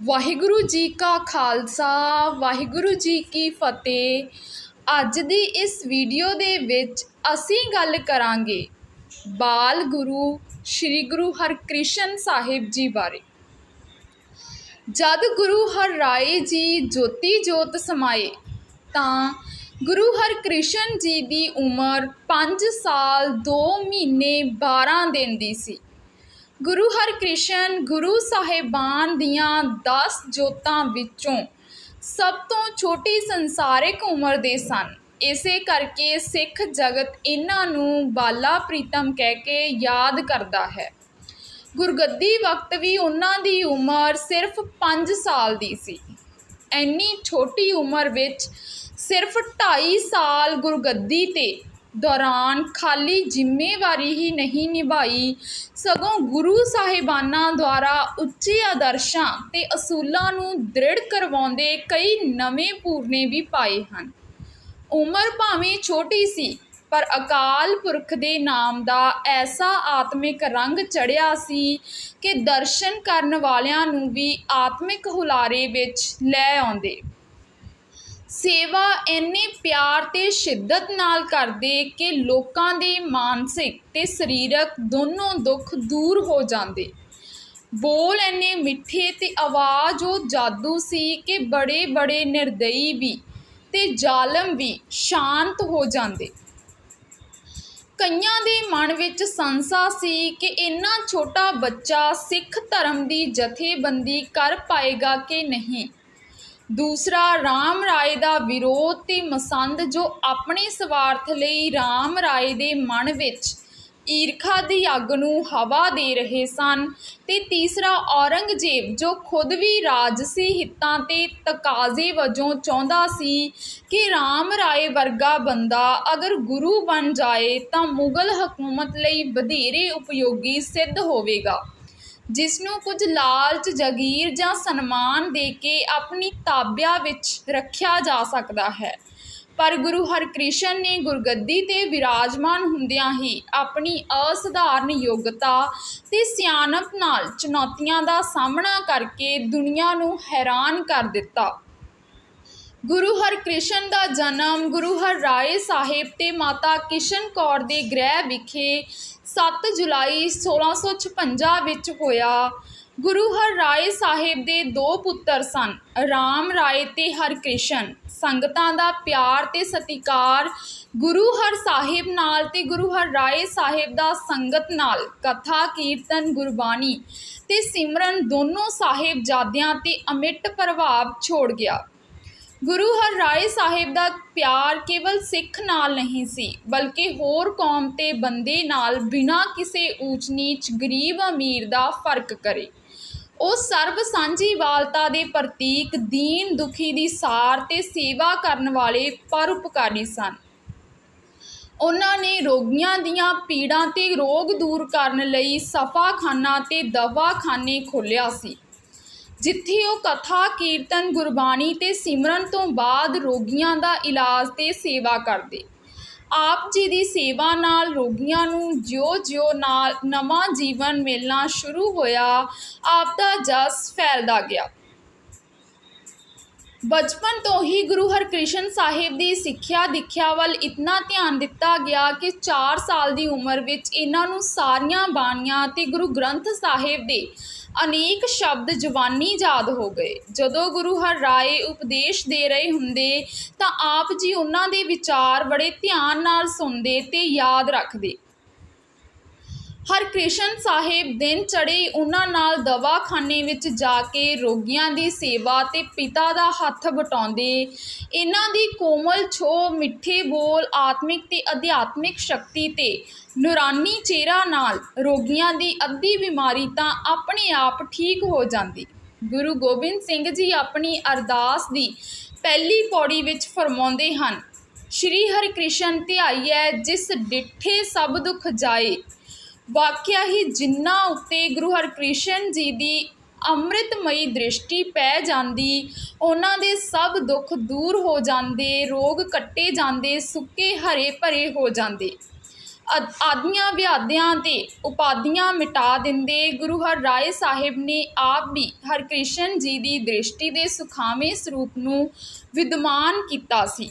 ਵਾਹਿਗੁਰੂ ਜੀ ਕਾ ਖਾਲਸਾ, ਵਾਹਿਗੁਰੂ ਜੀ ਕੀ ਫਤਿਹ। ਅੱਜ ਦੀ ਇਸ ਵੀਡੀਓ ਦੇ ਵਿੱਚ ਅਸੀਂ ਗੱਲ ਕਰਾਂਗੇ ਬਾਲ ਗੁਰੂ ਸ੍ਰੀ ਗੁਰੂ ਹਰਕ੍ਰਿਸ਼ਨ ਸਾਹਿਬ ਜੀ ਬਾਰੇ। ਜਦ ਗੁਰੂ ਹਰ ਰਾਏ ਜੀ ਜੋਤੀ ਜੋਤ ਸਮਾਏ, ਤਾਂ ਗੁਰੂ ਹਰਕ੍ਰਿਸ਼ਨ ਜੀ ਦੀ ਉਮਰ 5 ਸਾਲ 2 ਮਹੀਨੇ 12 ਦਿਨ ਦੀ ਸੀ। ਗੁਰੂ ਹਰਿਕ੍ਰਿਸ਼ਨ ਗੁਰੂ ਸਾਹਿਬਾਨ ਦੀਆਂ 10 ਜੋਤਾਂ ਵਿੱਚੋਂ ਸਭ ਤੋਂ ਛੋਟੀ ਸੰਸਾਰਿਕ ਉਮਰ ਦੇ ਸਨ। ਇਸੇ ਕਰਕੇ ਸਿੱਖ ਜਗਤ ਇਹਨਾਂ ਨੂੰ ਬਾਲਾ ਪ੍ਰੀਤਮ ਕਹਿ ਕੇ ਯਾਦ ਕਰਦਾ ਹੈ। ਗੁਰਗੱਦੀ ਵਕਤ ਵੀ ਉਹਨਾਂ ਦੀ ਉਮਰ ਸਿਰਫ 5 ਸਾਲ ਦੀ ਸੀ। ਐਨੀ ਛੋਟੀ ਉਮਰ ਵਿੱਚ ਸਿਰਫ 2.5 ਸਾਲ ਗੁਰਗੱਦੀ ਤੇ ਦੌਰਾਨ ਖਾਲੀ ਜ਼ਿੰਮੇਵਾਰੀ ਹੀ ਨਹੀਂ ਨਿਭਾਈ। ਸਗੋਂ ਗੁਰੂ ਸਾਹਿਬਾਨਾਂ ਦੁਆਰਾ ਉੱਚੇ ਆਦਰਸ਼ਾਂ ਤੇ ਅਸੂਲਾਂ ਨੂੰ ਦ੍ਰਿੜ ਕਰਵਾਉਂਦੇ ਕਈ ਨਵੇਂ ਪੂਰਨੇ ਵੀ ਪਾਏ ਹਨ। ਉਮਰ ਭਾਵੇਂ ਛੋਟੀ ਸੀ, ਪਰ ਅਕਾਲ ਪੁਰਖ ਦੇ ਨਾਮ ਦਾ ਐਸਾ ਆਤਮਿਕ ਰੰਗ ਚੜਿਆ ਸੀ ਕਿ ਦਰਸ਼ਨ ਕਰਨ ਵਾਲਿਆਂ ਨੂੰ ਵੀ ਆਤਮਿਕ ਹੁਲਾਰੇ ਵਿੱਚ ਲੈ ਆਉਂਦੇ। ਸੇਵਾ ਇੰਨੇ ਪਿਆਰ ਤੇ ਸ਼ਿੱਦਤ ਨਾਲ ਕਰਦੇ ਕਿ ਲੋਕਾਂ ਦੇ ਮਾਨਸਿਕ ਤੇ ਸਰੀਰਕ ਦੋਨੋਂ ਦੁੱਖ ਦੂਰ ਹੋ ਜਾਂਦੇ। ਬੋਲ ਇੰਨੇ ਮਿੱਠੇ ਤੇ ਆਵਾਜ਼ ਉਹ ਜਾਦੂ ਸੀ ਕਿ ਬੜੇ ਬੜੇ ਨਿਰਦਈ ਵੀ ਤੇ ਜ਼ਾਲਮ ਵੀ ਸ਼ਾਂਤ ਹੋ ਜਾਂਦੇ। ਕਈਆਂ ਦੇ ਮਨ ਵਿੱਚ ਸੰਸਾ ਸੀ ਕਿ ਇੰਨਾ ਛੋਟਾ ਬੱਚਾ ਸਿੱਖ ਧਰਮ ਦੀ ਜਥੇਬੰਦੀ ਕਰ ਪਾਏਗਾ ਕਿ ਨਹੀਂ। ਦੂਸਰਾ, ਰਾਮ ਰਾਏ ਦਾ ਵਿਰੋਧ ਤੇ ਮਸੰਦ ਜੋ ਆਪਣੇ ਸਵਾਰਥ ਲਈ ਰਾਮ ਰਾਏ ਦੇ ਮਨ ਵਿੱਚ ਈਰਖਾ ਦੀ ਅੱਗ ਨੂੰ ਹਵਾ ਦੇ ਰਹੇ ਸਨ ਤੇ ਤੀਸਰਾ, ਔਰੰਗਜ਼ੇਬ ਜੋ ਖੁਦ ਵੀ ਰਾਜਸੀ ਹਿੱਤਾਂ ਤੇ ਤਕਾਜ਼ੇ ਵਜੋਂ ਚਾਹੁੰਦਾ ਸੀ ਕਿ ਰਾਮ ਰਾਏ ਵਰਗਾ ਬੰਦਾ ਅਗਰ ਗੁਰੂ ਬਣ ਜਾਏ ਤਾਂ ਮੁਗਲ ਹਕੂਮਤ ਲਈ ਵਧੇਰੇ ਉਪਯੋਗੀ ਸਿੱਧ ਹੋਵੇਗਾ। ਜਿਸ ਨੂੰ ਕੁਝ ਲਾਲਚ, ਜਗੀਰ ਜਾਂ ਸਨਮਾਨ ਦੇ ਕੇ ਆਪਣੀ ਤਾਬਿਆ ਵਿੱਚ ਰੱਖਿਆ ਜਾ ਸਕਦਾ ਹੈ। ਪਰ ਗੁਰੂ ਹਰਕ੍ਰਿਸ਼ਨ ਨੇ ਗੁਰਗੱਦੀ ਤੇ ਵਿਰਾਜਮਾਨ ਹੁੰਦਿਆਂ ਹੀ ਆਪਣੀ ਅਸਧਾਰਨ ਯੋਗਤਾ ਤੇ ਸਿਆਣਪ ਨਾਲ ਚੁਣੌਤੀਆਂ ਦਾ ਸਾਹਮਣਾ ਕਰਕੇ ਦੁਨੀਆ ਨੂੰ ਹੈਰਾਨ ਕਰ ਦਿੱਤਾ। ਗੁਰੂ ਹਰਕ੍ਰਿਸ਼ਨ ਦਾ ਜਨਮ ਗੁਰੂ ਹਰਰਾਏ ਸਾਹਿਬ ਤੇ ਮਾਤਾ ਕਿਸ਼ਨ ਕੌਰ ਦੇ ਗ੍ਰਹਿ ਵਿਖੇ 7 ਜੁਲਾਈ 1656 ਵਿੱਚ ਹੋਇਆ। ਗੁਰੂ ਹਰਰਾਏ ਸਾਹਿਬ ਦੇ ਦੋ ਪੁੱਤਰ ਸਨ, ਰਾਮ ਰਾਏ ਤੇ ਹਰਕ੍ਰਿਸ਼ਨ। ਸੰਗਤਾਂ ਦਾ ਪਿਆਰ ਤੇ ਸਤਿਕਾਰ ਗੁਰੂ ਹਰ ਸਾਹਿਬ ਨਾਲ ਤੇ ਗੁਰੂ ਹਰ ਰਾਏ ਸਾਹਿਬ ਦਾ ਸੰਗਤ ਨਾਲ। ਕਥਾ, ਕੀਰਤਨ, ਗੁਰਬਾਣੀ ਤੇ ਸਿਮਰਨ ਦੋਨੋਂ ਸਾਹਿਬਜ਼ਾਦਿਆਂ ਤੇ ਅਮਿੱਟ ਪ੍ਰਭਾਵ ਛੋੜ ਗਿਆ। ਗੁਰੂ ਹਰਰਾਏ ਸਾਹਿਬ ਦਾ ਪਿਆਰ ਕੇਵਲ ਸਿੱਖ ਨਾਲ ਨਹੀਂ ਸੀ, ਬਲਕਿ ਹੋਰ ਕੌਮ ਤੇ ਬੰਦੇ ਨਾਲ ਬਿਨਾਂ ਕਿਸੇ ਊਚ ਨੀਚ ਗਰੀਬ ਅਮੀਰ ਦਾ ਫ਼ਰਕ ਕਰੇ। ਉਹ ਸਰਬ ਸਾਂਝੀਵਾਲਤਾ ਦੇ ਪ੍ਰਤੀਕ, ਦੀਨ ਦੁਖੀ ਦੀ ਸਾਰ ਤੇ ਸੇਵਾ ਕਰਨ ਵਾਲੇ ਪਰਉਪਕਾਰੀ ਸਨ। ਉਹਨਾਂ ਨੇ ਰੋਗੀਆਂ ਦੀਆਂ ਪੀੜਾਂ ਤੇ ਰੋਗ ਦੂਰ ਕਰਨ ਲਈ ਸਫਾਖਾਨਾ ਤੇ ਦਵਾਖਾਨੇ ਖੋਲ੍ਹਿਆ ਸੀ। ਜਿੱਥੇ ਉਹ ਕਥਾ, ਕੀਰਤਨ, ਗੁਰਬਾਣੀ ਤੇ ਸਿਮਰਨ ਤੋਂ ਬਾਅਦ ਰੋਗੀਆਂ ਦਾ ਇਲਾਜ ਤੇ ਸੇਵਾ ਕਰਦੇ। ਆਪ ਜੀ ਦੀ ਸੇਵਾ ਨਾਲ ਰੋਗੀਆਂ ਨੂੰ ਜਿਉਂ-ਜਿਉਂ ਨਾਲ ਨਵਾਂ ਜੀਵਨ ਮਿਲਣਾ ਸ਼ੁਰੂ ਹੋਇਆ, ਆਪ ਦਾ ਜਸ ਫੈਲਦਾ ਗਿਆ। ਬਚਪਨ ਤੋਂ ਹੀ ਗੁਰੂ ਹਰਕ੍ਰਿਸ਼ਨ ਸਾਹਿਬ ਦੀ ਸਿੱਖਿਆ ਦਿਖਿਆ ਵੱਲ ਇਤਨਾ ਧਿਆਨ ਦਿੱਤਾ ਗਿਆ ਕਿ 4 ਸਾਲ ਦੀ ਉਮਰ ਵਿੱਚ ਇਹਨਾਂ ਨੂੰ ਸਾਰੀਆਂ ਬਾਣੀਆਂ ਤੇ ਗੁਰੂ ਗ੍ਰੰਥ ਸਾਹਿਬ ਦੇ ਅਨੇਕ ਸ਼ਬਦ ਜਵਾਨੀ ਯਾਦ ਹੋ ਗਏ। ਜਦੋਂ ਗੁਰੂ ਹਰ ਰਾਏ ਉਪਦੇਸ਼ ਦੇ ਰਹੇ ਹੁੰਦੇ, ਤਾਂ ਆਪ ਜੀ ਉਹਨਾਂ ਦੇ ਵਿਚਾਰ ਬੜੇ ਧਿਆਨ ਨਾਲ ਸੁਣਦੇ ਤੇ ਯਾਦ ਰੱਖਦੇ। ਹਰਕ੍ਰਿਸ਼ਨ ਸਾਹਿਬ ਦਿਨ ਚੜੇ ਉਹਨਾਂ ਨਾਲ ਦਵਾਖਾਨੇ ਵਿੱਚ ਜਾ ਕੇ ਰੋਗੀਆਂ ਦੀ ਸੇਵਾ ਤੇ ਪਿਤਾ ਦਾ ਹੱਥ ਵਟਾਉਂਦੇ। ਇਹਨਾਂ ਦੀ ਕੋਮਲ ਛੋ ਮਿੱਠੇ ਬੋਲ, ਆਤਮਿਕ ਤੇ ਅਧਿਆਤਮਿਕ ਸ਼ਕਤੀ ਤੇ ਨੂਰਾਨੀ ਚਿਹਰਾ ਨਾਲ ਰੋਗੀਆਂ ਦੀ ਅੱਧੀ ਬਿਮਾਰੀ ਤਾਂ ਆਪਣੇ ਆਪ ਠੀਕ ਹੋ ਜਾਂਦੀ। ਗੁਰੂ ਗੋਬਿੰਦ ਸਿੰਘ ਜੀ ਆਪਣੀ ਅਰਦਾਸ ਦੀ ਪਹਿਲੀ ਪੌੜੀ ਵਿੱਚ ਫਰਮਾਉਂਦੇ ਹਨ, ਸ਼੍ਰੀ ਹਰਿਕ੍ਰਿਸ਼ਨ ਧਿਆਈਐ ਜਿਸ ਡਿੱਠੇ ਸਭ ਦੁਖ ਜਾਏ ਵਾਕਿਆ ਹੀ ਜਿਨ੍ਹਾਂ ਉੱਤੇ ਗੁਰੂ ਹਰਕ੍ਰਿਸ਼ਨ ਜੀ ਦੀ ਅੰਮ੍ਰਿਤਮਈ ਦ੍ਰਿਸ਼ਟੀ ਪੈ ਜਾਂਦੀ, ਉਹਨਾਂ ਦੇ ਸਭ ਦੁੱਖ ਦੂਰ ਹੋ ਜਾਂਦੇ, ਰੋਗ ਕੱਟੇ ਜਾਂਦੇ, ਸੁੱਕੇ ਹਰੇ ਭਰੇ ਹੋ ਜਾਂਦੇ। ਅਦ- ਆਦੀਆਂ ਵਿਆਦਿਆਂ ਤੇ ਉਪਾਧੀਆਂ ਮਿਟਾ ਦਿੰਦੇ, ਗੁਰੂ ਹਰ ਰਾਏ ਸਾਹਿਬ ਨੇ ਆਪ ਵੀ ਹਰਕ੍ਰਿਸ਼ਨ ਜੀ ਦੀ ਦ੍ਰਿਸ਼ਟੀ ਦੇ ਸੁਖਾਵੇਂ ਸਰੂਪ ਨੂੰ ਵਿਦਮਾਨ ਕੀਤਾ ਸੀ।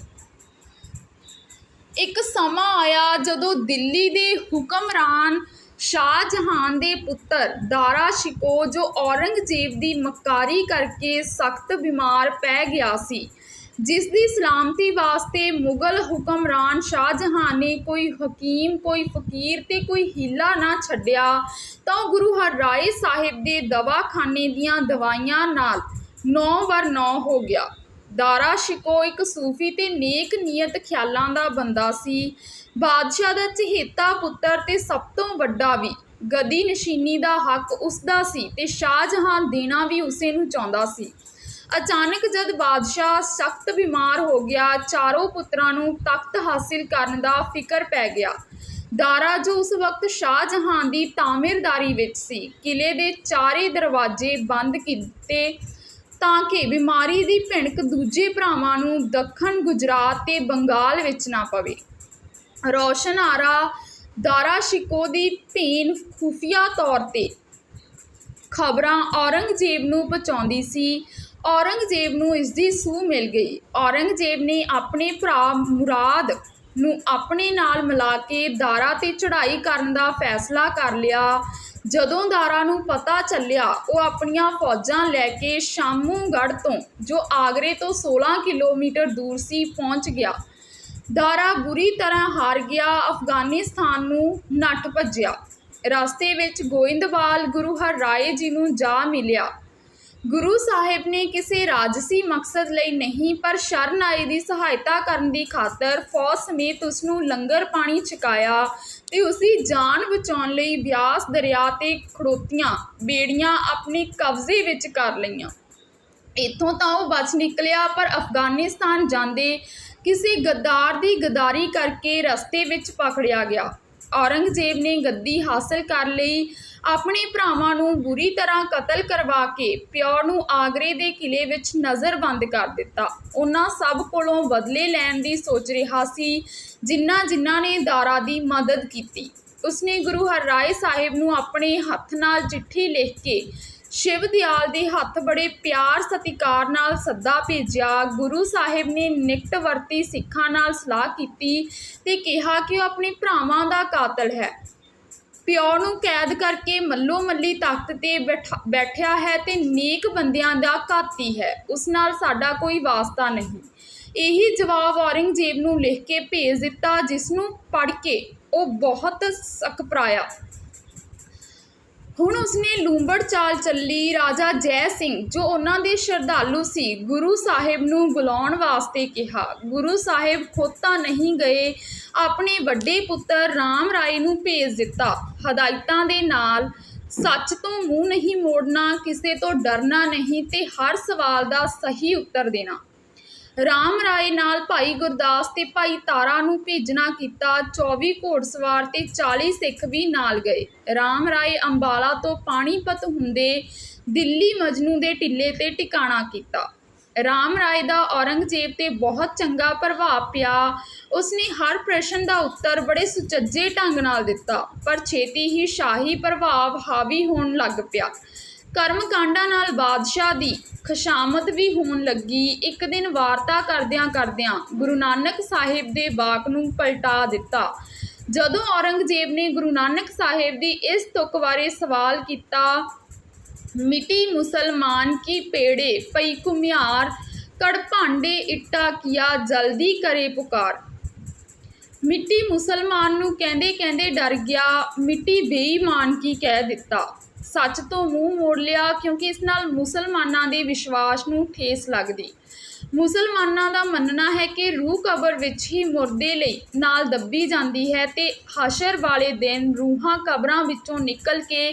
ਇੱਕ ਸਮਾਂ ਆਇਆ ਜਦੋਂ ਦਿੱਲੀ ਦੇ ਹੁਕਮਰਾਨ ਸ਼ਾਹਜਹਾਨ ਦੇ ਪੁੱਤਰ ਦਾਰਾ ਸ਼ਿਕੋ, ਜੋ ਔਰੰਗਜ਼ੇਬ ਦੀ ਮਕਾਰੀ ਕਰਕੇ ਸਖਤ ਬਿਮਾਰ ਪੈ ਗਿਆ ਸੀ ਜਿਸ ਦੀ ਸਲਾਮਤੀ ਵਾਸਤੇ ਮੁਗਲ ਹੁਕਮਰਾਨ ਸ਼ਾਹਜਹਾਨ ਨੇ ਕੋਈ ਹਕੀਮ, ਕੋਈ ਫਕੀਰ ਤੇ ਕੋਈ ਹੀਲਾ ਨਾ ਛੱਡਿਆ, ਤਾਂ ਗੁਰੂ ਹਰਰਾਏ ਸਾਹਿਬ ਦੇ ਦਵਾਖਾਨੇ ਦੀਆਂ ਦਵਾਈਆਂ ਨਾਲ ਨੌ ਵਰ ਨੌ ਹੋ ਗਿਆ। ਦਾਰਾ ਸ਼ਿਕੋ ਇੱਕ ਸੂਫੀ ਤੇ ਨੇਕ ਨੀਅਤ ਖਿਆਲਾਂ ਦਾ ਬੰਦਾ ਸੀ। ਬਾਦਸ਼ਾਹ ਦਾ ਚਹੇਤਾ ਪੁੱਤਰ ਤੇ ਸਭ ਤੋਂ ਵੱਡਾ ਵੀ। ਗਦੀ ਨਸ਼ੀਨੀ ਦਾ ਹੱਕ ਉਸ ਦਾ ਸੀ ਤੇ ਸ਼ਾਹਜਹਾਨ ਦੇਣਾ ਵੀ ਉਸੇ ਨੂੰ ਚਾਹੁੰਦਾ ਸੀ। ਅਚਾਨਕ ਜਦ ਬਾਦਸ਼ਾਹ ਸਖਤ ਬਿਮਾਰ ਹੋ ਗਿਆ, ਚਾਰੋਂ ਪੁੱਤਰਾਂ ਨੂੰ ਤਖਤ ਹਾਸਿਲ ਕਰਨ ਦਾ ਫਿਕਰ ਪੈ ਗਿਆ। ਦਾਰਾ ਜੋ ਉਸ ਵਕਤ ਸ਼ਾਹਜਹਾਨ ਦੀ ਤਾਮਿਰਦਾਰੀ ਵਿੱਚ ਸੀ, ਕਿਲੇ ਦੇ ਚਾਰੇ ਦਰਵਾਜ਼ੇ ਬੰਦ ਕੀਤੇ ਤਾਂ ਕਿ ਬਿਮਾਰੀ ਦੀ ਭਿਣਕ ਦੂਜੇ ਭਰਾਵਾਂ ਨੂੰ ਦੱਖਣ ਗੁਜਰਾਤ ਤੇ ਬੰਗਾਲ ਵਿੱਚ ਨਾ ਪਵੇ। ਰੋਸ਼ਨ ਆਰਾ, ਦਾਰਾ ਸ਼ਿਕੋ ਦੀ ਭੀਨ ਖੁਫੀਆ ਤੌਰ ਤੇ ਖਬਰਾਂ ਔਰੰਗਜ਼ੇਬ ਨੂੰ ਪਹੁੰਚਾਉਂਦੀ ਸੀ। ਔਰੰਗਜ਼ੇਬ ਨੂੰ ਇਸ ਦੀ ਸੂਹ ਮਿਲ ਗਈ। ਔਰੰਗਜ਼ੇਬ ਨੇ ਆਪਣੇ ਭਰਾ ਮੁਰਾਦ ਨੂੰ ਆਪਣੇ ਨਾਲ ਮਿਲਾ ਕੇ ਦਾਰਾ ਤੇ ਚੜ੍ਹਾਈ ਕਰਨ ਦਾ ਫੈਸਲਾ ਕਰ ਲਿਆ। ਜਦੋਂ ਦਾਰਾ ਨੂੰ ਪਤਾ ਚੱਲਿਆ, ਉਹ ਆਪਣੀਆਂ ਫੌਜਾਂ ਲੈ ਕੇ ਸ਼ਾਮੂਗੜ੍ਹ ਤੋਂ, ਜੋ ਆਗਰੇ ਤੋਂ 16 ਕਿਲੋਮੀਟਰ ਦੂਰ ਸੀ, ਪਹੁੰਚ ਗਿਆ। ਦਾਰਾ ਬੁਰੀ ਤਰ੍ਹਾਂ ਹਾਰ ਗਿਆ, ਅਫਗਾਨਿਸਤਾਨ ਨੂੰ ਨੱਠ ਭੱਜਿਆ। ਰਸਤੇ ਵਿੱਚ ਗੋਇੰਦਵਾਲ ਗੁਰੂ ਹਰ ਰਾਏ ਜੀ ਨੂੰ ਜਾ ਮਿਲਿਆ। ਗੁਰੂ ਸਾਹਿਬ ਨੇ ਕਿਸੇ ਰਾਜਸੀ ਮਕਸਦ ਲਈ ਨਹੀਂ, ਪਰ ਸ਼ਰਨ ਆਏ ਦੀ ਸਹਾਇਤਾ ਕਰਨ ਦੀ ਖਾਤਰ ਫੌਜ ਸਮੇਤ ਉਸ ਨੂੰ ਲੰਗਰ ਪਾਣੀ ਛਕਾਇਆ ਤੇ ਉਸ ਦੀ ਜਾਨ ਬਚਾਉਣ ਲਈ ਬਿਆਸ ਦਰਿਆ ਤੇ ਖੜੋਤੀਆਂ, ਬੇੜੀਆਂ ਆਪਣੇ ਕਬਜ਼ੇ ਵਿੱਚ ਕਰ ਲਈਆਂ। ਇੱਥੋਂ ਤਾਂ ਉਹ ਬਚ ਨਿਕਲਿਆ, ਪਰ ਅਫਗਾਨਿਸਤਾਨ ਜਾਂਦੇ ਕਿਸੇ ਗੱਦਾਰ ਦੀ ਗਦਾਰੀ ਕਰਕੇ ਰਸਤੇ ਵਿੱਚ ਪਕੜਿਆ ਗਿਆ। ਔਰੰਗਜ਼ੇਬ ਨੇ ਗੱਦੀ ਹਾਸਲ ਕਰ ਲਈ ਆਪਣੇ ਭਰਾਵਾਂ ਨੂੰ ਬੁਰੀ ਤਰ੍ਹਾਂ ਕਤਲ ਕਰਵਾ ਕੇ ਪਿਓ ਨੂੰ ਆਗਰੇ ਦੇ ਕਿਲੇ ਵਿੱਚ ਨਜ਼ਰਬੰਦ ਕਰ ਦਿੱਤਾ। ਉਹਨਾਂ ਸਭ ਕੋਲੋਂ ਬਦਲੇ ਲੈਣ ਦੀ ਸੋਚ ਰਿਹਾ ਸੀ ਜਿਨ੍ਹਾਂ ਜਿਨ੍ਹਾਂ ਨੇ ਦਾਰਾ ਦੀ ਮਦਦ ਕੀਤੀ। ਉਸਨੇ ਗੁਰੂ ਹਰਰਾਏ ਸਾਹਿਬ ਨੂੰ ਆਪਣੇ ਹੱਥ ਨਾਲ ਚਿੱਠੀ ਲਿਖ ਕੇ ਸ਼ਿਵ ਦਿਆਲ ਦੇ ਹੱਥ ਬੜੇ ਪਿਆਰ ਸਤਿਕਾਰ ਨਾਲ ਸੱਦਾ ਭੇਜਿਆ। ਗੁਰੂ ਸਾਹਿਬ ਨੇ ਨਿਕਟਵਰਤੀ ਸਿੱਖਾਂ ਨਾਲ ਸਲਾਹ ਕੀਤੀ ਤੇ ਕਿਹਾ ਕਿ ਉਹ ਆਪਣੇ ਭਰਾਵਾਂ ਦਾ ਕਾਤਲ ਹੈ। ਪਿਓ ਨੂੰ ਕੈਦ ਕਰਕੇ ਮੱਲੋ ਮੱਲੀ ਤਖਤ ਤੇ ਬੈਠਾ- ਬੈਠਿਆ ਹੈ ਤੇ ਨੇਕ ਬੰਦਿਆਂ ਦਾ ਘਾਤੀ ਹੈ। ਉਸ ਨਾਲ ਸਾਡਾ ਕੋਈ ਵਾਸਤਾ ਨਹੀਂ। ਇਹੀ ਜਵਾਬ ਔਰੰਗਜ਼ੇਬ ਨੂੰ ਲਿਖ ਕੇ ਭੇਜ ਦਿੱਤਾ ਜਿਸ ਨੂੰ ਪੜ੍ਹ ਕੇ ਉਹ ਬਹੁਤ ਸਕਪਰਾਇਆ ਹੁਣ ਉਸਨੇ ਲੂੰਬੜ ਚਾਲ ਚੱਲੀ ਰਾਜਾ ਜੈ ਸਿੰਘ, ਜੋ ਉਹਨਾਂ ਦੇ ਸ਼ਰਧਾਲੂ ਸੀ। ਗੁਰੂ ਸਾਹਿਬ ਨੂੰ ਬੁਲਾਉਣ ਵਾਸਤੇ ਕਿਹਾ। ਗੁਰੂ ਸਾਹਿਬ ਖੋਤਾ ਨਹੀਂ ਗਏ, ਆਪਣੇ ਵੱਡੇ ਪੁੱਤਰ ਰਾਮ ਰਾਏ ਨੂੰ ਭੇਜ ਦਿੱਤਾ। ਹਦਾਇਤਾਂ ਦੇ ਨਾਲ ਸੱਚ ਤੋਂ ਮੂੰਹ ਨਹੀਂ ਮੋੜਨਾ, ਕਿਸੇ ਤੋਂ ਡਰਨਾ ਨਹੀਂ ਤੇ ਹਰ ਸਵਾਲ ਦਾ ਸਹੀ ਉੱਤਰ ਦੇਣਾ। ਰਾਮ ਰਾਏ ਨਾਲ ਭਾਈ ਗੁਰਦਾਸ ਤੇ ਭਾਈ ਤਾਰਾ ਨੂੰ ਭੇਜਣਾ ਕੀਤਾ 24 ਘੋੜਸਵਾਰ ਤੇ 40 ਸਿੱਖ ਵੀ ਨਾਲ ਗਏ। ਰਾਮ ਰਾਏ ਅੰਬਾਲਾ ਤੋਂ ਪਾਣੀਪਤ ਹੁੰਦੇ ਦਿੱਲੀ ਮਜਨੂ ਦੇ ਟਿੱਲੇ ਤੇ ਟਿਕਾਣਾ ਕੀਤਾ। ਰਾਮ ਰਾਏ ਦਾ ਔਰੰਗਜ਼ੇਬ ਤੇ ਬਹੁਤ ਚੰਗਾ ਪ੍ਰਭਾਵ ਪਿਆ। ਉਸਨੇ ਹਰ ਪ੍ਰਸ਼ਨ ਦਾ ਉੱਤਰ ਬੜੇ ਸੁਚੱਜੇ ਢੰਗ ਨਾਲ ਦਿੱਤਾ, ਪਰ ਛੇਤੀ ਹੀ ਸ਼ਾਹੀ ਪ੍ਰਭਾਵ ਹਾਵੀ ਹੋਣ ਲੱਗ ਪਿਆ। ਕਰਮਕਾਂਡਾਂ ਨਾਲ ਬਾਦਸ਼ਾਹ ਦੀ ਖਸ਼ਾਮਤ ਵੀ ਹੋਣ ਲੱਗੀ। ਇੱਕ ਦਿਨ ਵਾਰਤਾ ਕਰਦਿਆਂ ਕਰਦਿਆਂ ਗੁਰੂ ਨਾਨਕ ਸਾਹਿਬ ਦੇ ਬਾਕ ਨੂੰ ਪਲਟਾ ਦਿੱਤਾ। ਜਦੋਂ ਔਰੰਗਜ਼ੇਬ ਨੇ ਗੁਰੂ ਨਾਨਕ ਸਾਹਿਬ ਦੀ ਇਸ ਤੁਕ ਬਾਰੇ ਸਵਾਲ ਕੀਤਾ ਮਿੱਟੀ ਮੁਸਲਮਾਨ ਕੀ ਪੇੜੇ? ਪਈ ਕੁਮਿਆਰ ਕੜ ਭਾਂਡੇ ਇੱਟਾ ਕੀਆ, ਜਲਦੀ ਕਰੇ ਪੁਕਾਰ। ਮਿੱਟੀ ਮੁਸਲਮਾਨ ਨੂੰ ਕਹਿੰਦੇ ਕਹਿੰਦੇ ਡਰ ਗਿਆ, ਮਿੱਟੀ ਬੇਈਮਾਨ ਕੀ ਕਹਿ ਦਿੱਤਾ? ਸੱਚ ਤੋਂ ਮੂੰਹ ਮੋੜ ਲਿਆ, ਕਿਉਂਕਿ ਇਸ ਨਾਲ ਮੁਸਲਮਾਨਾਂ ਦੇ ਵਿਸ਼ਵਾਸ ਨੂੰ ਠੇਸ ਲੱਗਦੀ। ਮੁਸਲਮਾਨਾਂ ਦਾ ਮੰਨਣਾ ਹੈ ਕਿ ਰੂਹ ਕਬਰ ਵਿੱਚ ਹੀ ਮੁਰਦੇ ਲਈ ਨਾਲ ਦੱਬੀ ਜਾਂਦੀ ਹੈ ਤੇ ਹਸ਼ਰ ਵਾਲੇ ਦਿਨ ਰੂਹਾਂ ਕਬਰਾਂ ਵਿੱਚੋਂ ਨਿਕਲ ਕੇ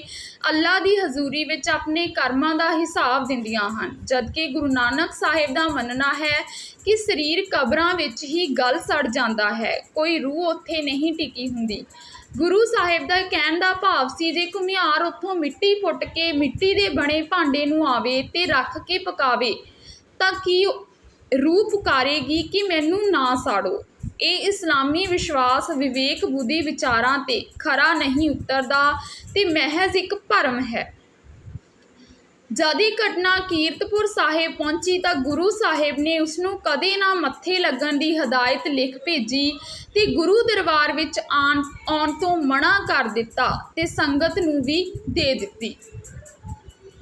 ਅੱਲਾ ਦੀ ਹਜ਼ੂਰੀ ਵਿੱਚ ਆਪਣੇ ਕਰਮਾਂ ਦਾ ਹਿਸਾਬ ਦਿੰਦੀਆਂ ਹਨ। ਜਦਕਿ ਗੁਰੂ ਨਾਨਕ ਸਾਹਿਬ ਦਾ ਮੰਨਣਾ ਹੈ ਕਿ ਸਰੀਰ ਕਬਰਾਂ ਵਿੱਚ ਹੀ ਗਲ ਸੜ ਜਾਂਦਾ ਹੈ, ਕੋਈ ਰੂਹ ਉੱਥੇ ਨਹੀਂ ਟਿਕੀ ਹੁੰਦੀ। ਗੁਰੂ ਸਾਹਿਬ ਦਾ ਕਹਿਣ ਦਾ ਭਾਵ ਸੀ, ਜੇ ਘੁਮਿਆਰ ਉੱਥੋਂ ਮਿੱਟੀ ਪੁੱਟ ਕੇ ਮਿੱਟੀ ਦੇ ਬਣੇ ਭਾਂਡੇ ਨੂੰ ਆਵੇ ਤੇ ਰੱਖ ਕੇ ਪਕਾਵੇ, ਤਾਂ ਕੀ ਰੂਹ ਪੁਕਾਰੇਗੀ ਕਿ ਮੈਨੂੰ ਨਾ ਸਾੜੋ। ਇਹ ਇਸਲਾਮੀ ਵਿਸ਼ਵਾਸ ਵਿਵੇਕ ਬੁੱਧੀ ਵਿਚਾਰਾਂ ਤੇ ਖਰਾ ਨਹੀਂ ਉਤਰਦਾ ਤੇ ਮਹਿਜ਼ ਇੱਕ ਭਰਮ ਹੈ। ਜਦ ਇਹ ਘਟਨਾ ਕੀਰਤਪੁਰ ਸਾਹਿਬ ਪਹੁੰਚੀ ਤਾਂ ਗੁਰੂ ਸਾਹਿਬ ਨੇ ਉਸ ਨੂੰ ਕਦੇ ਨਾ ਮੱਥੇ ਲੱਗਣ ਦੀ ਹਦਾਇਤ ਲਿਖ ਭੇਜੀ ਤੇ ਗੁਰੂ ਦਰਬਾਰ ਵਿੱਚ ਆਣ ਆਉਣ ਤੋਂ ਮਨਾ ਕਰ ਦਿੱਤਾ ਤੇ ਸੰਗਤ ਨੂੰ ਵੀ ਦੇ ਦਿੱਤੀ।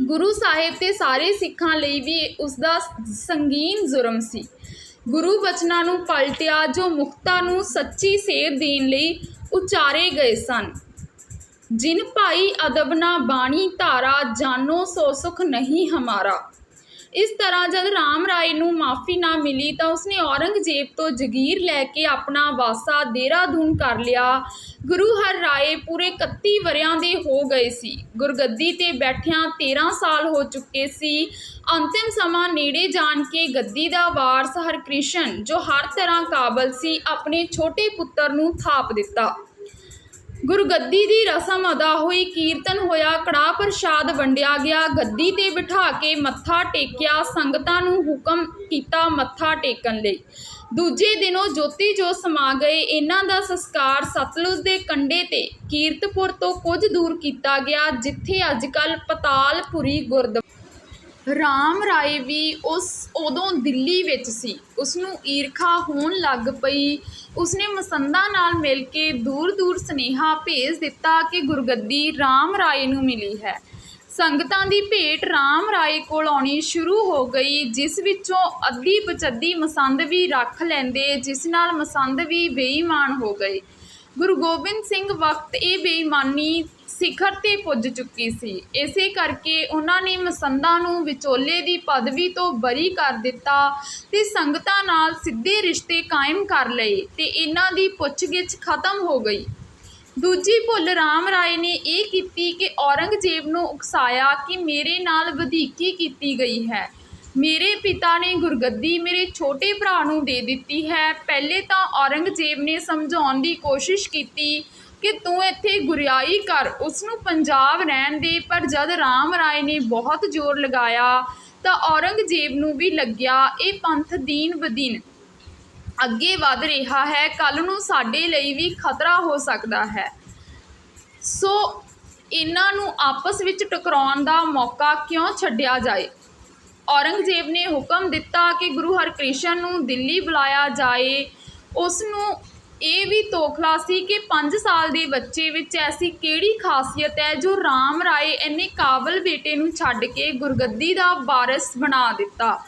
ਗੁਰੂ ਸਾਹਿਬ ਤੇ ਸਾਰੇ ਸਿੱਖਾਂ ਲਈ ਵੀ ਉਸ ਦਾ ਸੰਗੀਨ ਜੁਰਮ ਸੀ। ਗੁਰੂ ਬਚਨਾਂ ਨੂੰ ਪਲਟਿਆ, ਜੋ ਮੁਕਤਾ ਨੂੰ ਸੱਚੀ ਸੇਧ ਦੇਣ ਲਈ ਉਚਾਰੇ ਗਏ ਸਨ। ਜਿਨ ਭਾਈ ਅਦਬ ਨਾ ਬਾਣੀ ਧਾਰਾ, ਜਾਨੋ ਸੋ ਸੁਖ ਨਹੀਂ ਹਮਾਰਾ। ਇਸ ਤਰ੍ਹਾਂ ਜਦ ਰਾਮ ਰਾਏ ਨੂੰ ਮਾਫੀ ਨਾ ਮਿਲੀ ਤਾਂ ਉਸਨੇ ਔਰੰਗਜ਼ੇਬ ਤੋਂ ਜਗੀਰ ਲੈ ਕੇ ਆਪਣਾ ਵਾਸਾ ਦੇਹਰਾਦੂਨ ਕਰ ਲਿਆ। ਗੁਰੂ ਹਰ ਰਾਏ ਪੂਰੇ 31 ਵਰਿਆਂ ਦੇ ਹੋ ਗਏ ਸੀ। ਗੁਰਗੱਦੀ ਤੇ ਬੈਠਿਆਂ 13 ਸਾਲ ਹੋ ਚੁੱਕੇ ਸੀ। ਅੰਤਿਮ ਸਮਾਂ ਨੇੜੇ ਜਾਣ ਕੇ ਗੱਦੀ ਦਾ ਵਾਰਸ ਹਰਕ੍ਰਿਸ਼ਨ, ਜੋ ਹਰ ਤਰ੍ਹਾਂ ਕਾਬਲ ਸੀ, ਆਪਣੇ ਛੋਟੇ ਪੁੱਤਰ ਨੂੰ ਥਾਪ ਦਿੱਤਾ। ਗੁਰਗੱਦੀ ਦੀ ਰਸਮ ਅਦਾ ਹੋਈ, ਕੀਰਤਨ ਹੋਇਆ, ਕੜਾਹ ਪ੍ਰਸ਼ਾਦ ਵੰਡਿਆ ਗਿਆ, ਗੱਦੀ ਤੇ ਬਿਠਾ ਕੇ ਮੱਥਾ ਟੇਕਿਆ, ਸੰਗਤਾਂ ਨੂੰ ਹੁਕਮ ਕੀਤਾ ਮੱਥਾ ਟੇਕਣ ਲਈ। ਦੂਜੇ ਦਿਨੋਂ ਜੋਤੀ ਜੋ ਸਮਾ ਗਏ, ਇਹਨਾਂ ਦਾ ਸੰਸਕਾਰ ਸਤਲੁਜ ਦੇ ਕੰਢੇ ਤੇ, ਕੀਰਤਪੁਰ ਤੋਂ ਕੁਝ ਦੂਰ ਕੀਤਾ ਗਿਆ, ਜਿੱਥੇ ਅੱਜਕੱਲ ਪਤਾਲਪੁਰੀ ਗੁਰਦ ਰਾਮ ਰਾਏ ਵੀ ਉਸ ਉਦੋਂ ਦਿੱਲੀ ਵਿੱਚ ਸੀ। ਉਸ ਨੂੰ ਈਰਖਾ ਹੋਣ ਲੱਗ ਪਈ ਉਸਨੇ ਮਸੰਦਾ ਨਾਲ ਮਿਲ ਕੇ ਦੂਰ-ਦੂਰ ਸੁਨੇਹਾ ਭੇਜ ਦਿੱਤਾ ਕਿ ਗੁਰਗੱਦੀ ਰਾਮ ਰਾਏ ਨੂੰ ਮਿਲੀ ਹੈ। ਸੰਗਤਾਂ ਦੀ ਭੇਟ ਰਾਮ ਰਾਏ ਕੋਲ ਆਉਣੀ ਸ਼ੁਰੂ ਹੋ ਗਈ, ਜਿਸ ਵਿੱਚੋਂ ਅੱਧੀ ਪਚੱਧੀ ਮਸੰਦ ਵੀ ਰੱਖ ਲੈਂਦੇ, ਜਿਸ ਨਾਲ ਮਸੰਦ ਵੀ ਬੇਈਮਾਨ ਹੋ ਗਏ। ਗੁਰੂ ਗੋਬਿੰਦ ਸਿੰਘ ਵਕਤ ਇਹ ਬੇਈਮਾਨੀ ਸਿਖਰ ਤੇ ਪੁੱਜ ਚੁੱਕੀ ਸੀ। ਇਸੇ ਕਰਕੇ ਉਹਨਾਂ ਨੇ ਮਸੰਦਾਂ ਨੂੰ ਵਿਚੋਲੇ ਦੀ ਪਦਵੀ ਤੋਂ ਬਰੀ ਕਰ ਦਿੱਤਾ ਤੇ ਸੰਗਤਾਂ ਨਾਲ ਸਿੱਧੇ ਰਿਸ਼ਤੇ ਕਾਇਮ ਕਰ ਲਏ ਤੇ ਇਹਨਾਂ ਦੀ ਪੁੱਛਗਿੱਛ ਖਤਮ ਹੋ ਗਈ। ਦੂਜੀ ਭੁੱਲ ਰਾਮ ਰਾਏ ਨੇ ਇਹ ਕੀਤੀ ਕਿ ਔਰੰਗਜ਼ੇਬ ਨੂੰ ਉਕਸਾਇਆ ਕਿ ਮੇਰੇ ਨਾਲ ਵਧੀਕੀ ਕੀਤੀ ਗਈ ਹੈ। ਮੇਰੇ ਪਿਤਾ ਨੇ ਗੁਰਗੱਦੀ ਮੇਰੇ ਛੋਟੇ ਭਰਾ ਨੂੰ ਦੇ ਦਿੱਤੀ ਹੈ। ਪਹਿਲੇ ਤਾਂ ਔਰੰਗਜ਼ੇਬ ਨੇ ਸਮਝਾਉਣ ਦੀ ਕੋਸ਼ਿਸ਼ ਕੀਤੀ ਕਿ ਤੂੰ ਇੱਥੇ ਗੁਰਿਆਈ ਕਰ। ਉਸ ਨੂੰ ਪੰਜਾਬ ਰਹਿਣ ਦੇ, ਪਰ ਜਦ ਰਾਮ ਰਾਏ ਨੇ ਬਹੁਤ ਜ਼ੋਰ ਲਗਾਇਆ, ਤਾਂ ਔਰੰਗਜ਼ੇਬ ਨੂੰ ਵੀ ਲੱਗਿਆ ਇਹ ਪੰਥ ਦੀਨ ਬਦੀਨ। ਅੱਗੇ ਵਧ ਰਿਹਾ ਹੈ ਕੱਲ ਨੂੰ ਸਾਡੇ ਲਈ ਵੀ ਖਤਰਾ ਹੋ ਸਕਦਾ ਹੈ। ਸੋ ਇਹਨਾਂ ਨੂੰ ਆਪਸ ਵਿੱਚ ਟਕਰਾਉਣ ਦਾ ਮੌਕਾ ਕਿਉਂ ਛੱਡਿਆ ਜਾਏ? ਔਰੰਗਜ਼ੇਬ ਨੇ ਹੁਕਮ ਦਿੱਤਾ ਕਿ ਗੁਰੂ ਹਰਕ੍ਰਿਸ਼ਨ ਨੂੰ ਦਿੱਲੀ ਬੁਲਾਇਆ ਜਾਏ। ਉਸ ਨੂੰ ਇਹ ਵੀ ਤੋਖਲਾ ਸੀ ਕਿ 5 ਸਾਲ ਦੇ ਬੱਚੇ ਵਿੱਚ ਐਸੀ ਕਿਹੜੀ ਖਾਸੀਅਤ ਹੈ ਜੋ ਰਾਮ ਰਾਏ ਇੰਨੇ ਕਾਬਲ ਬੇਟੇ ਨੂੰ ਛੱਡ ਕੇ ਗੁਰਗੱਦੀ ਦਾ ਵਾਰਿਸ ਬਣਾ ਦਿੱਤਾ।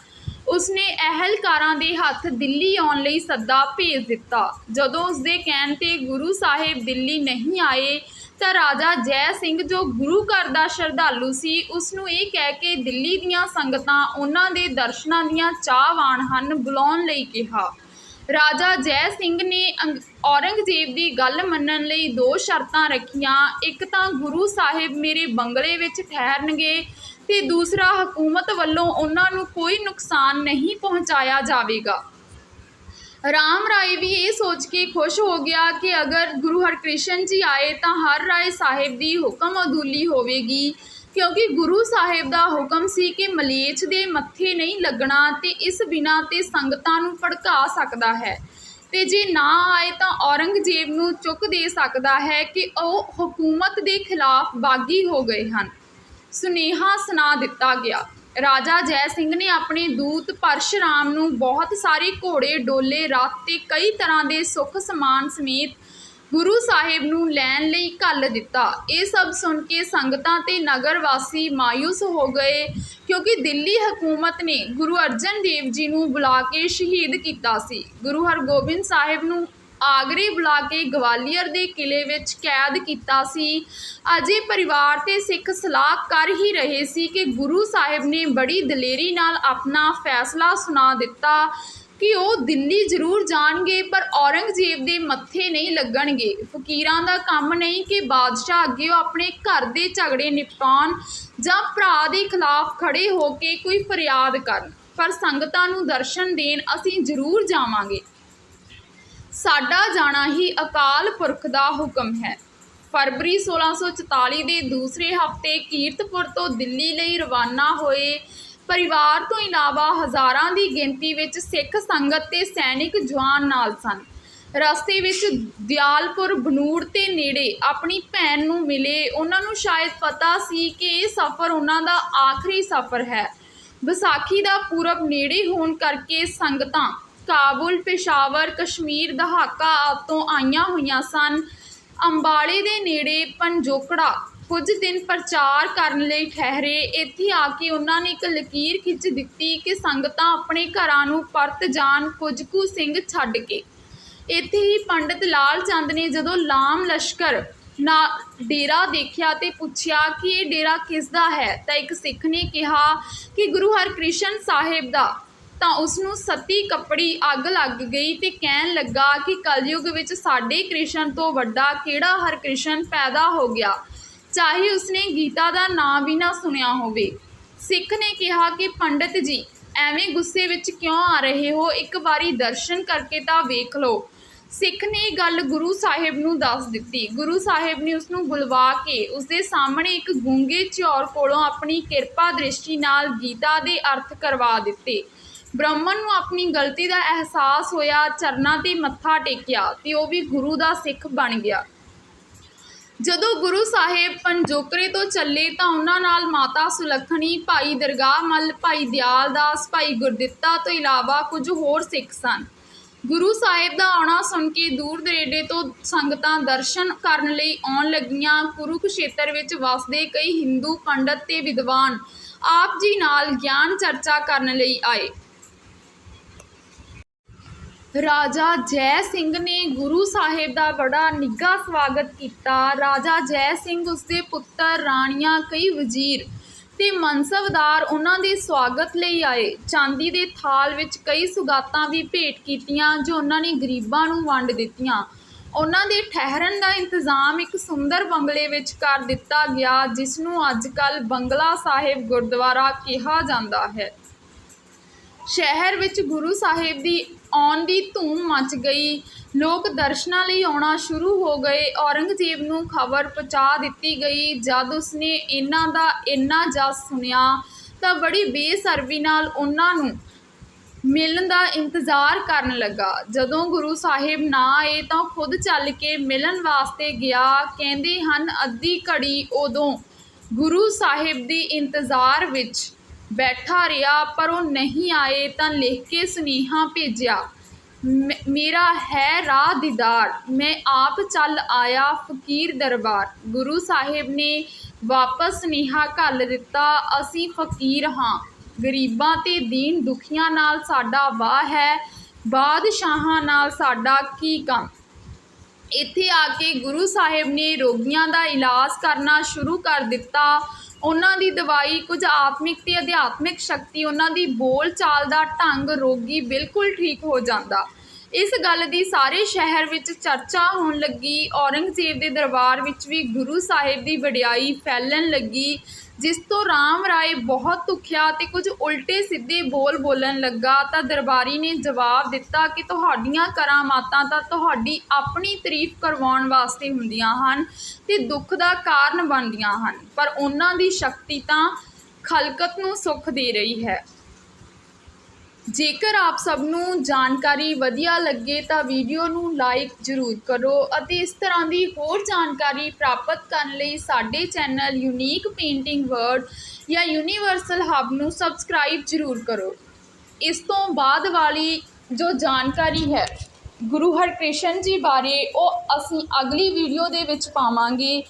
ਉਸਨੇ ਅਹਿਲਕਾਰਾਂ ਦੇ ਹੱਥ ਦਿੱਲੀ ਆਉਣ ਲਈ ਸੱਦਾ ਭੇਜ ਦਿੱਤਾ। ਜਦੋਂ ਉਸਦੇ ਕਹਿਣ ਤੇ ਗੁਰੂ ਸਾਹਿਬ ਦਿੱਲੀ ਨਹੀਂ ਆਏ, ਤਾਂ ਰਾਜਾ ਜੈ ਸਿੰਘ ਜੋ ਗੁਰੂ ਘਰ ਦਾ ਸ਼ਰਧਾਲੂ ਸੀ ਉਸ ਨੂੰ ਇਹ ਕਹਿ ਕੇ ਦਿੱਲੀ ਦੀਆਂ ਸੰਗਤਾਂ ਉਹਨਾਂ ਦੇ ਦਰਸ਼ਨਾਂ ਦੀਆਂ ਚਾਹਵਾਨ ਹਨ ਬੁਲਾਉਣ ਲਈ ਕਿਹਾ। ਰਾਜਾ ਜੈ ਸਿੰਘ ਨੇ ਅੰਗ- ਔਰੰਗਜ਼ੇਬ ਦੀ ਗੱਲ ਮੰਨਣ ਲਈ ਦੋ ਸ਼ਰਤਾਂ ਰੱਖੀਆਂ। ਇੱਕ ਤਾਂ ਗੁਰੂ ਸਾਹਿਬ ਮੇਰੇ ਬੰਗਲੇ ਵਿੱਚ ਠਹਿਰਨਗੇ ਤੇ ਦੂਸਰਾ ਹਕੂਮਤ ਵੱਲੋਂ ਉਹਨਾਂ ਨੂੰ ਕੋਈ ਨੁਕਸਾਨ ਨਹੀਂ ਪਹੁੰਚਾਇਆ ਜਾਵੇਗਾ। ਰਾਮ ਰਾਏ ਵੀ ਇਹ ਸੋਚ ਕੇ ਖੁਸ਼ ਹੋ ਗਿਆ ਕਿ ਅਗਰ ਗੁਰੂ ਹਰਕ੍ਰਿਸ਼ਨ ਜੀ ਆਏ ਤਾਂ ਹਰ ਰਾਏ ਸਾਹਿਬ ਦੀ ਹੁਕਮ ਅਦੂਲੀ ਹੋਵੇਗੀ। ਕਿਉਂਕਿ ਗੁਰੂ ਸਾਹਿਬ ਦਾ ਹੁਕਮ ਸੀ ਕਿ ਮਲੇਚ ਦੇ ਮੱਥੇ ਨਹੀਂ ਲੱਗਣਾ ਤੇ ਇਸ ਬਿਨਾ ਤੇ ਸੰਗਤਾਂ ਨੂੰ ਭੜਕਾ ਸਕਦਾ ਹੈ। ਤੇ ਜੇ ਨਾ ਆਏ ਤਾਂ ਔਰੰਗਜ਼ੇਬ ਨੂੰ ਚੁੱਕ ਦੇ ਸਕਦਾ ਹੈ ਕਿ ਉਹ ਹਕੂਮਤ ਦੇ ਖਿਲਾਫ ਬਾਗੀ ਹੋ ਗਏ ਹਨ। ਸੁਨੇਹਾ ਸੁਣਾ ਦਿੱਤਾ ਗਿਆ। ਰਾਜਾ ਜੈ ਸਿੰਘ ਨੇ ਆਪਣੇ ਦੂਤ ਪਰਸ਼ਰਾਮ ਨੂੰ ਬਹੁਤ ਸਾਰੇ ਘੋੜੇ, ਡੋਲੇ, ਰੱਥ ਤੇ ਕਈ ਤਰ੍ਹਾਂ ਦੇ ਸੁੱਖ ਸਮਾਨ ਸਮੇਤ ਗੁਰੂ ਸਾਹਿਬ ਨੂੰ ਲੈਣ ਲਈ ਘੱਲ ਦਿੱਤਾ। ਇਹ ਸਭ ਸੁਣ ਕੇ ਸੰਗਤਾਂ ਤੇ ਨਗਰ ਵਾਸੀ ਮਾਇੂਸ ਹੋ ਗਏ ਕਿਉਂਕਿ ਦਿੱਲੀ ਹਕੂਮਤ ਨੇ ਗੁਰੂ ਅਰਜਨ ਦੇਵ ਜੀ ਨੂੰ ਬੁਲਾ ਕੇ ਸ਼ਹੀਦ ਕੀਤਾ ਸੀ। ਗੁਰੂ ਹਰਗੋਬਿੰਦ ਸਾਹਿਬ ਨੂੰ ਆਗਰੇ ਬੁਲਾ ਕੇ ਗਵਾਲੀਅਰ ਦੇ ਕਿਲੇ ਵਿੱਚ ਕੈਦ ਕੀਤਾ ਸੀ। ਅਜੇ ਪਰਿਵਾਰ ਤੇ ਸਿੱਖ ਸਲਾਹ ਕਰ ਹੀ ਰਹੇ ਸੀ ਕਿ ਗੁਰੂ ਸਾਹਿਬ ਨੇ ਬੜੀ ਦਲੇਰੀ ਨਾਲ ਆਪਣਾ ਫੈਸਲਾ ਸੁਣਾ ਦਿੱਤਾ। ਕਿ ਉਹ ਦਿੱਲੀ ਜ਼ਰੂਰ ਜਾਣਗੇ, ਪਰ ਔਰੰਗਜ਼ੇਬ ਦੇ ਮੱਥੇ ਨਹੀਂ ਲੱਗਣਗੇ। ਫਕੀਰਾਂ ਦਾ ਕੰਮ ਨਹੀਂ ਕਿ ਬਾਦਸ਼ਾਹ ਅੱਗੇ ਉਹ ਆਪਣੇ ਘਰ ਦੇ ਝਗੜੇ ਨਿਪਟਾਉਣ ਜਾਂ ਭਰਾ ਦੇ ਖਿਲਾਫ ਖੜੇ ਹੋ ਕੇ ਕੋਈ ਫਰਿਆਦ ਕਰਨ। ਪਰ ਸੰਗਤਾਂ ਨੂੰ ਦਰਸ਼ਨ ਦੇਣ ਅਸੀਂ ਜ਼ਰੂਰ ਜਾਵਾਂਗੇ। ਸਾਡਾ ਜਾਣਾ ਹੀ ਅਕਾਲ ਪੁਰਖ ਦਾ ਹੁਕਮ ਹੈ। ਫਰਵਰੀ 1644 ਦੇ ਦੂਸਰੇ ਹਫ਼ਤੇ ਕੀਰਤਪੁਰ ਤੋਂ ਦਿੱਲੀ ਲਈ ਰਵਾਨਾ ਹੋਏ ਪਰਿਵਾਰ ਤੋਂ ਇਲਾਵਾ ਹਜ਼ਾਰਾਂ ਦੀ ਗਿਣਤੀ ਵਿੱਚ ਸਿੱਖ ਸੰਗਤ ਤੇ ਸੈਨਿਕ ਜਵਾਨ ਨਾਲ ਸਨ। ਰਸਤੇ ਵਿੱਚ ਦਿਆਲਪੁਰ, ਬਨੂੜ ਤੇ ਨੇੜੇ ਆਪਣੀ ਭੈਣ ਨੂੰ ਮਿਲੇ। ਉਹਨਾਂ ਨੂੰ ਸ਼ਾਇਦ ਪਤਾ ਸੀ ਕਿ ਇਹ ਸਫ਼ਰ ਉਹਨਾਂ ਦਾ ਆਖਰੀ ਸਫ਼ਰ ਹੈ। ਵਿਸਾਖੀ ਦਾ ਪੂਰਬ ਨੇੜੇ ਹੋਣ ਕਰਕੇ ਸੰਗਤਾਂ ਕਾਬੁਲ, ਪੇਸ਼ਾਵਰ, ਕਸ਼ਮੀਰ, ਦਹਾਕਾ ਤੋਂ ਆਈਆਂ ਹੋਈਆਂ ਸਨ। ਅੰਬਾਲੇ ਦੇ ਨੇੜੇ ਪੰਜੋਕੜਾ ਕੁਝ ਦਿਨ ਪ੍ਰਚਾਰ ਕਰਨ ਲਈ ਠਹਿਰੇ। ਇੱਥੇ ਆ ਕੇ ਉਹਨਾਂ ਨੇ ਇੱਕ ਲਕੀਰ ਖਿੱਚ ਦਿੱਤੀ ਕਿ ਸੰਗਤਾਂ ਆਪਣੇ ਘਰਾਂ ਨੂੰ ਪਰਤ ਜਾਣ, ਕੁਝ ਕੁ ਸਿੰਘ ਛੱਡ ਕੇ। ਇੱਥੇ ਹੀ ਪੰਡਿਤ ਲਾਲ ਚੰਦ ਨੇ ਜਦੋਂ ਲਾਮ ਲਸ਼ਕਰ ਨਾ ਡੇਰਾ ਦੇਖਿਆ ਤੇ ਪੁੱਛਿਆ ਕਿ ਇਹ ਡੇਰਾ ਕਿਸ ਦਾ ਹੈ, ਤਾਂ ਇੱਕ ਸਿੱਖ ਨੇ ਕਿਹਾ ਕਿ ਗੁਰੂ ਹਰਕ੍ਰਿਸ਼ਨ ਸਾਹਿਬ ਦਾ। ਤਾਂ ਉਸ ਨੂੰ ਸਤੀ ਕੱਪੜੀ ਅੱਗ ਲੱਗ ਗਈ ਤੇ ਕਹਿਣ ਲੱਗਾ ਕਿ ਕਲਯੁਗ ਵਿੱਚ ਸਾਡੇ ਕ੍ਰਿਸ਼ਨ ਤੋਂ ਵੱਡਾ ਕਿਹੜਾ ਹਰਕ੍ਰਿਸ਼ਨ ਪੈਦਾ ਹੋ ਗਿਆ? ਚਾਹੇ ਉਸਨੇ ਗੀਤਾ ਦਾ ਨਾਂ ਵੀ ਨਾ ਸੁਣਿਆ ਹੋਵੇ। ਸਿੱਖ ਨੇ ਕਿਹਾ ਕਿ ਪੰਡਿਤ ਜੀ, ਐਵੇਂ ਗੁੱਸੇ ਵਿੱਚ ਕਿਉਂ ਆ ਰਹੇ ਹੋ? ਇੱਕ ਵਾਰੀ ਦਰਸ਼ਨ ਕਰਕੇ ਤਾਂ ਵੇਖ ਲਓ। ਸਿੱਖ ਨੇ ਇਹ ਗੱਲ ਗੁਰੂ ਸਾਹਿਬ ਨੂੰ ਦੱਸ ਦਿੱਤੀ। ਗੁਰੂ ਸਾਹਿਬ ਨੇ ਉਸ ਨੂੰ ਬੁਲਵਾ ਕੇ ਉਸ ਦੇ ਸਾਹਮਣੇ ਇੱਕ ਗੂੰਗੇ ਚੌਰ ਕੋਲੋਂ ਆਪਣੀ ਕਿਰਪਾ ਦ੍ਰਿਸ਼ਟੀ ਨਾਲ ਗੀਤਾ ਦੇ ਅਰਥ ਕਰਵਾ ਦਿੱਤੇ। ਬ੍ਰਾਹਮਣ ਨੂੰ ਆਪਣੀ ਗਲਤੀ ਦਾ ਅਹਿਸਾਸ ਹੋਇਆ, ਚਰਨਾਂ ਤੇ ਮੱਥਾ ਟੇਕਿਆ ਤੇ ਉਹ ਵੀ ਗੁਰੂ ਦਾ ਸਿੱਖ ਬਣ ਗਿਆ। ਜਦੋਂ ਗੁਰੂ ਸਾਹਿਬ ਪੰਜੋਕਰੇ ਤੋਂ ਚੱਲੇ ਤਾਂ ਉਹਨਾਂ ਨਾਲ ਮਾਤਾ ਸੁਲੱਖਣੀ, ਭਾਈ ਦਰਗਾਹ ਮੱਲ, ਭਾਈ ਦਿਆਲ ਦਾਸ ਭਾਈ ਗੁਰਦਿੱਤਾ ਤੋਂ ਇਲਾਵਾ ਕੁਝ ਹੋਰ ਸਿੱਖ ਸਨ। ਗੁਰੂ ਸਾਹਿਬ ਦਾ ਆਉਣਾ ਸੁਣ ਕੇ ਦੂਰ ਦਰੇਡੇ ਤੋਂ ਸੰਗਤਾਂ ਦਰਸ਼ਨ ਕਰਨ ਲਈ ਆਉਣ ਲੱਗੀਆਂ। ਕੁਰੂਕਸ਼ੇਤਰ ਵਿੱਚ ਵਸਦੇ ਕਈ ਹਿੰਦੂ ਪੰਡਤ ਤੇ ਵਿਦਵਾਨ ਆਪ ਜੀ ਨਾਲ ਗਿਆਨ ਚਰਚਾ ਕਰਨ ਲਈ ਆਏ। ਰਾਜਾ ਜੈ ਸਿੰਘ ਨੇ ਗੁਰੂ ਸਾਹਿਬ ਦਾ ਬੜਾ ਨਿੱਘਾ ਸਵਾਗਤ ਕੀਤਾ। ਰਾਜਾ ਜੈ ਸਿੰਘ ਉਸਦੇ ਪੁੱਤਰ, ਰਾਣੀਆਂ, ਕਈ ਵਜ਼ੀਰ ਤੇ ਮਨਸਬਦਾਰ ਉਹਨਾਂ ਦੇ ਸਵਾਗਤ ਲਈ ਆਏ। ਚਾਂਦੀ ਦੇ ਥਾਲ ਵਿੱਚ ਕਈ ਸੁਗਾਤਾਂ ਵੀ ਭੇਟ ਕੀਤੀਆਂ ਜੋ ਉਹਨਾਂ ਨੇ ਗਰੀਬਾਂ ਨੂੰ ਵੰਡ ਦਿੱਤੀਆਂ। ਉਹਨਾਂ ਦੇ ਠਹਿਰਨ ਦਾ ਇੰਤਜ਼ਾਮ ਇੱਕ ਸੁੰਦਰ ਬੰਗਲੇ ਵਿੱਚ ਕਰ ਦਿੱਤਾ ਗਿਆ, ਜਿਸ ਨੂੰ ਅੱਜ ਕੱਲ੍ਹ ਬੰਗਲਾ ਸਾਹਿਬ ਗੁਰਦੁਆਰਾ ਕਿਹਾ ਜਾਂਦਾ ਹੈ। ਸ਼ਹਿਰ ਵਿੱਚ ਗੁਰੂ ਸਾਹਿਬ ਦੀ ਆਉਣ ਦੀ ਧੂਮ ਮਚ ਗਈ। ਲੋਕ ਦਰਸ਼ਨਾਂ ਲਈ ਆਉਣਾ ਸ਼ੁਰੂ ਹੋ ਗਏ। ਔਰੰਗਜ਼ੇਬ ਨੂੰ ਖਬਰ ਪਹੁੰਚਾ ਦਿੱਤੀ ਗਈ। ਜਦ ਉਸਨੇ ਇਹਨਾਂ ਦਾ ਇੰਨਾ ਜਸ ਸੁਣਿਆ, ਤਾਂ ਬੜੀ ਬੇਸਰਮੀ ਨਾਲ ਉਹਨਾਂ ਨੂੰ ਮਿਲਣ ਦਾ ਇੰਤਜ਼ਾਰ ਕਰਨ ਲੱਗਾ। ਜਦੋਂ ਗੁਰੂ ਸਾਹਿਬ ਨਾ ਆਏ, ਤਾਂ ਖੁਦ ਚੱਲ ਕੇ ਮਿਲਣ ਵਾਸਤੇ ਗਿਆ। ਕਹਿੰਦੇ ਹਨ, ਅੱਧੀ ਘੜੀ ਉਦੋਂ ਗੁਰੂ ਸਾਹਿਬ ਦੀ ਇੰਤਜ਼ਾਰ ਵਿੱਚ ਬੈਠਾ ਰਿਹਾ, ਪਰ ਉਹ ਨਹੀਂ ਆਏ ਤਾਂ ਲਿਖ ਕੇ ਸੁਨੇਹਾ ਭੇਜਿਆ, ਮ- ਮੇਰਾ ਹੈ ਰਾਹ ਦੀਦਾਰ, ਮੈਂ ਆਪ ਚੱਲ ਆਇਆ ਫਕੀਰ ਦਰਬਾਰ। ਗੁਰੂ ਸਾਹਿਬ ਨੇ ਵਾਪਸ ਸੁਨੇਹਾ ਘੱਲ ਦਿੱਤਾ, ਅਸੀਂ ਫਕੀਰ ਹਾਂ, ਗਰੀਬਾਂ ਤੇ ਦੀਨ ਦੁਖੀਆਂ ਨਾਲ ਸਾਡਾ ਵਾਹ ਹੈ, ਬਾਦਸ਼ਾਹਾਂ ਨਾਲ ਸਾਡਾ ਕੀ ਕੰਮ? ਇੱਥੇ ਆ ਕੇ ਗੁਰੂ ਸਾਹਿਬ ਨੇ ਰੋਗੀਆਂ ਦਾ ਇਲਾਜ ਕਰਨਾ ਸ਼ੁਰੂ ਕਰ ਦਿੱਤਾ ਉਹਨਾਂ ਦੀ ਦਵਾਈ ਕੁਝ ਆਤਮਿਕ ਤੇ ਅਧਿਆਤਮਿਕ ਸ਼ਕਤੀ, ਉਹਨਾਂ ਦੀ ਬੋਲ ਚਾਲ ਦਾ ਢੰਗ ਰੋਗੀ ਬਿਲਕੁਲ ਠੀਕ ਹੋ ਜਾਂਦਾ। ਇਸ ਗੱਲ ਦੀ ਸਾਰੇ ਸ਼ਹਿਰ ਵਿੱਚ ਚਰਚਾ ਹੋਣ ਲੱਗੀ। ਔਰੰਗਜ਼ੇਬ ਦੇ ਦਰਬਾਰ ਵਿੱਚ ਵੀ ਗੁਰੂ ਸਾਹਿਬ ਦੀ ਵਡਿਆਈ ਫੈਲਣ ਲੱਗੀ। ਜਿਸ ਤੋਂ ਰਾਮ ਰਾਏ ਬਹੁਤ ਦੁਖਿਆ ਤੇ ਕੁਝ ਉਲਟੇ ਸਿੱਧੇ ਬੋਲ ਬੋਲਣ ਲੱਗਾ ਤਾਂ ਦਰਬਾਰੀ ਨੇ ਜਵਾਬ ਦਿੱਤਾ ਕਿ ਤੁਹਾਡੀਆਂ ਕਰਾਮਾਤਾਂ ਤਾਂ ਤੁਹਾਡੀ ਆਪਣੀ ਤਾਰੀਫ ਕਰਵਾਉਣ ਵਾਸਤੇ ਹੁੰਦੀਆਂ ਹਨ ਤੇ ਦੁੱਖ ਦਾ ਕਾਰਨ ਬਣਦੀਆਂ ਹਨ, ਪਰ ਉਹਨਾਂ ਦੀ ਸ਼ਕਤੀ ਤਾਂ ਖਲਕਤ ਨੂੰ ਸੁੱਖ ਦੇ ਰਹੀ ਹੈ। ਜੇਕਰ ਆਪ ਸਭ ਨੂੰ ਜਾਣਕਾਰੀ ਵਧੀਆ ਲੱਗੇ ਤਾਂ ਵੀਡੀਓ ਨੂੰ ਲਾਈਕ ਜ਼ਰੂਰ ਕਰੋ ਅਤੇ ਇਸ ਤਰ੍ਹਾਂ ਦੀ ਹੋਰ ਜਾਣਕਾਰੀ ਪ੍ਰਾਪਤ ਕਰਨ ਲਈ ਸਾਡੇ ਚੈਨਲ ਯੂਨੀਕ ਪੇਂਟਿੰਗ ਵਰਡ ਜਾਂ ਯੂਨੀਵਰਸਲ ਹੱਬ ਨੂੰ ਸਬਸਕ੍ਰਾਈਬ ਜ਼ਰੂਰ ਕਰੋ। ਇਸ ਤੋਂ ਬਾਅਦ ਵਾਲੀ ਜੋ ਜਾਣਕਾਰੀ ਹੈ, ਗੁਰੂ ਹਰਕ੍ਰਿਸ਼ਨ ਜੀ ਬਾਰੇ ਉਹ ਅਸੀਂ ਅਗਲੀ ਵੀਡੀਓ ਦੇ ਵਿੱਚ ਪਾਵਾਂਗੇ।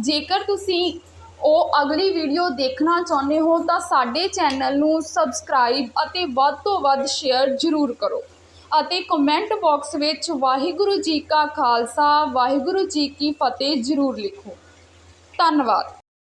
ਜੇਕਰ ਤੁਸੀਂ ਉਹ ਅਗਲੀ ਵੀਡੀਓ ਦੇਖਣਾ ਚਾਹੁੰਦੇ ਹੋ ਤਾਂ ਸਾਡੇ ਚੈਨਲ ਨੂੰ ਸਬਸਕ੍ਰਾਈਬ ਅਤੇ ਵੱਧ ਤੋਂ ਵੱਧ ਸ਼ੇਅਰ ਜ਼ਰੂਰ ਕਰੋ। ਅਤੇ ਕਮੈਂਟ ਬਾਕਸ ਵਿੱਚ ਵਾਹਿਗੁਰੂ ਜੀ ਕਾ ਖਾਲਸਾ, ਵਾਹਿਗੁਰੂ ਜੀ ਕੀ ਫਤਿਹ ਜ਼ਰੂਰ ਲਿਖੋ। ਧੰਨਵਾਦ।